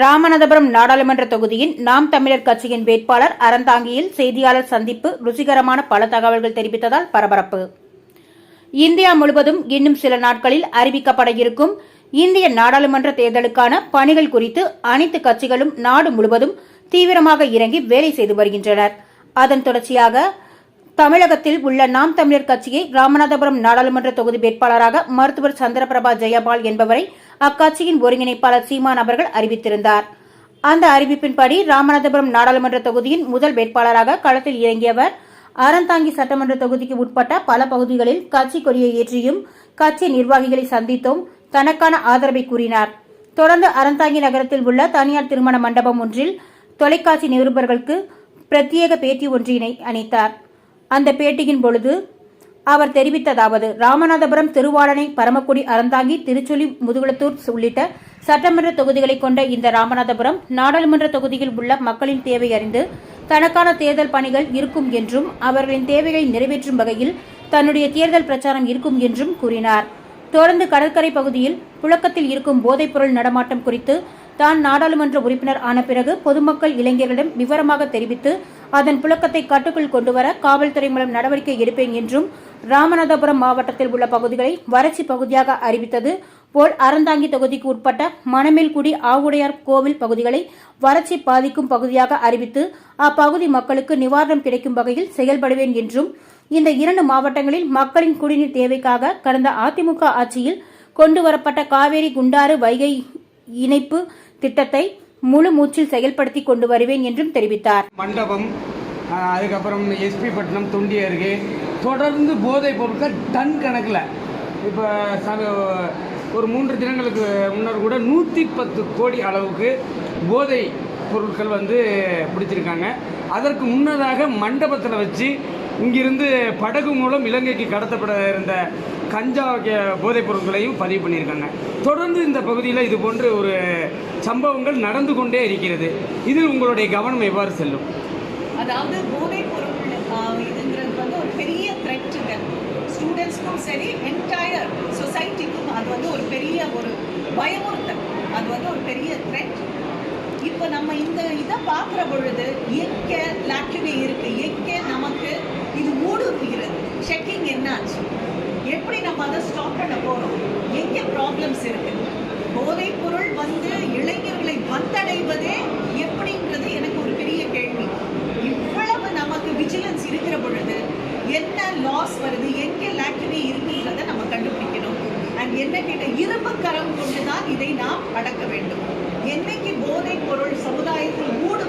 ராமநாதபுரம் நாடாளுமன்ற தொகுதியின் நாம் தமிழர் கட்சியின் வேட்பாளர் அறந்தாங்கியில் செய்தியாளர் சந்திப்பு ருசிகரமான பல தகவல்கள் தெரிவித்ததால் பரபரப்பு. இந்தியா முழுவதும் இன்னும் சில நாட்களில் அறிவிக்கப்பட இருக்கும் இந்திய நாடாளுமன்ற தேர்தலுக்கான பணிகள் குறித்து அனைத்து கட்சிகளும் நாடு முழுவதும் தீவிரமாக இறங்கி வேலை செய்து வருகின்றனர். அதன் தொடர்ச்சியாக தமிழகத்தில் உள்ள நாம் தமிழர் கட்சியை ராமநாதபுரம் நாடாளுமன்ற தொகுதி வேட்பாளராக மருத்துவர் சந்திரபிரபா ஜெயபால் என்பவரை அக்கட்சியின் ஒருங்கிணைப்பாளர் சீமான் அவர்கள் அறிவித்திருந்தார். அந்த அறிவிப்பின்படி ராமநாதபுரம் நாடாளுமன்ற தொகுதியின் முதல் வேட்பாளராக களத்தில் இறங்கியவர் அறந்தாங்கி சட்டமன்ற தொகுதிக்கு உட்பட்ட பல பகுதிகளில் கட்சி கொடியை ஏற்றியும் கட்சி நிர்வாகிகளை சந்தித்தும் தனக்கான ஆதரவை கூறினார். தொடர்ந்து அறந்தாங்கி நகரத்தில் உள்ள தனியார் திருமண மண்டபம் ஒன்றில் தொலைக்காட்சி நிருபர்களுக்கு பிரத்யேக பேட்டி ஒன்றினை அளித்தார் அந்த பேட்டியின் பொழுது அவர் தெரிவித்ததாவது ராமநாதபுரம் திருவாடனை பரமக்குடி அறந்தாங்கி திருச்சொலி முதுகுளத்தூர் உள்ளிட்ட சட்டமன்ற தொகுதிகளை கொண்ட இந்த ராமநாதபுரம் நாடாளுமன்ற தொகுதியில் உள்ள மக்களின் தேவை அறிந்து தனக்கான தேர்தல் பணிகள் இருக்கும் என்றும் அவர்களின் தேவைகளை நிறைவேற்றும் வகையில் தன்னுடைய தேர்தல் பிரச்சாரம் இருக்கும் என்றும் கூறினார். தொடர்ந்து கடற்கரை பகுதியில் புழக்கத்தில் இருக்கும் போதைப்பொருள் நடமாட்டம் குறித்து தான் நாடாளுமன்ற உறுப்பினர் ஆன பிறகு பொதுமக்கள் இளைஞர்களிடம் விவரமாக தெரிவித்து அதன் புழக்கத்தை கட்டுக்குள் கொண்டுவர காவல்துறை மூலம் நடவடிக்கை எடுப்பேன் என்றும் ராமநாதபுரம் மாவட்டத்தில் உள்ள பகுதிகளை வறட்சி பகுதியாக அறிவித்தது. போல் அறந்தாங்கி தொகுதிக்கு உட்பட்ட மணமேல்குடி ஆவுடையார் கோவில் பகுதிகளை வறட்சி பாதிக்கும் பகுதியாக அறிவித்து அப்பகுதி மக்களுக்கு நிவாரணம் கிடைக்கும் வகையில் செயல்படுவேன் என்றும் இந்த இரண்டு மாவட்டங்களில் மக்களின் குடிநீர் தேவைக்காக கடந்த அதிமுக ஆட்சியில் கொண்டு வரப்பட்ட காவேரி குண்டாறு வைகை இணைப்பு திட்டத்தை முழு மூச்சில் செயல்படுத்தி கொண்டு வருவேன் என்றும் தெரிவித்தார். மண்டபம் அதுக்கப்புறம் எஸ்பி பட்டினம் தொண்டி அருகே. தொடர்ந்து போதைப் பொருட்கள் டன் கணக்கில். இப்போ ஒரு மூன்று தினங்களுக்கு முன்னர் கூட நூற்றி பத்து கோடி அளவுக்கு போதை பொருட்கள் வந்து பிடிச்சிருக்காங்க. அதற்கு முன்னதாக மண்டபத்தில் வச்சு இங்கிருந்து படகு மூலம் இலங்கைக்கு கடத்தப்பட இருந்த கஞ்சா போதைப் பொருட்களையும் பதிவு பண்ணியிருக்காங்க. தொடர்ந்து இந்த பகுதியில் இது போன்ற ஒரு சம்பவங்கள் நடந்து கொண்டே இருக்கிறது. இதில் உங்களுடைய கவனம் எவ்வாறு செல்லும்? அதாவது போதைப் பொருள் இதுங்கிறது வந்து ஒரு பெரிய த்ரெட்டுங்க ஸ்டூடெண்ட்ஸ்க்கும் சரி என்டையர் சொசைட்டிக்கும் அது வந்து ஒரு பெரிய ஒரு பயமுறுத்தல். அது வந்து ஒரு பெரிய த்ரெட் இப்போ நம்ம இந்த இதை பார்க்குற பொழுது எங்கே லாக்குவே இருக்கு எங்கே நமக்கு இது ஊடுருவுகிறது செக்கிங் என்னாச்சு? எப்படி நம்ம அதை ஸ்டாப் பண்ண போகிறோம் எங்கே ப்ராப்ளம்ஸ் இருக்கு? போதைப் பொருள் வந்து இளைஞர்களை வந்தடைவதே எப்படின்றது எனக்கு ஒரு பெரிய கேள்வி. இவ்வளவு நமக்கு விஜிலன்ஸ் இருக்கிற பொழுது என்ன லாஸ் வருது? எங்கே லாக்கினே இருக்குன்றதை நம்ம கண்டுபிடிக்கணும். அண்ட் என்ன கேட்ட இரும்பு கரம் கொண்டு தான் இதை நாம் அடக்க வேண்டும். என்னைக்கு போதைப் பொருள் சமுதாயத்தில் ஊடு